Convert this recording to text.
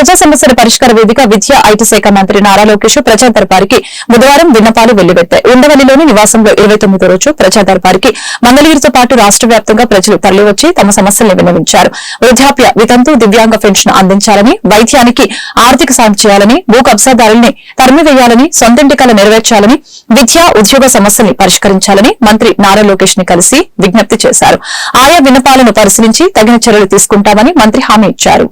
ప్రజా సమస్యల పరిష్కార వేదిక విద్యా ఐటీ శాఖ మంత్రి నారా లోకేష్ ప్రజా దర్బారికి బుధవారం విన్నపాలు వెల్లువెత్తాయి ఉండవల్లిలోని నివాసంలో ఇరవై తొమ్మిదో రోజు ప్రజా దర్బారికి మంగళగిరితో పాటు రాష్ట వ్యాప్తంగా ప్రజలు తరలివచ్చి తమ సమస్యలను విన్నవించారు. వృద్ధాప్య వితంతు దివ్యాంగ పెన్షన్ అందించాలని వైద్యానికి ఆర్థిక సాయం చేయాలని భూ కబ్జాదారుల్ని తరిమివేయాలని సొంతింటి కల నెరవేర్చాలని విద్యా ఉద్యోగ సమస్యల్ని పరిష్కరించాలని మంత్రి నారా లోకేష్ని కలిసి విజ్ఞప్తి చేశారు. ఆయా విన్నపాలను పరిశీలించి తగిన చర్యలు తీసుకుంటామని మంత్రి హామీ ఇచ్చారు.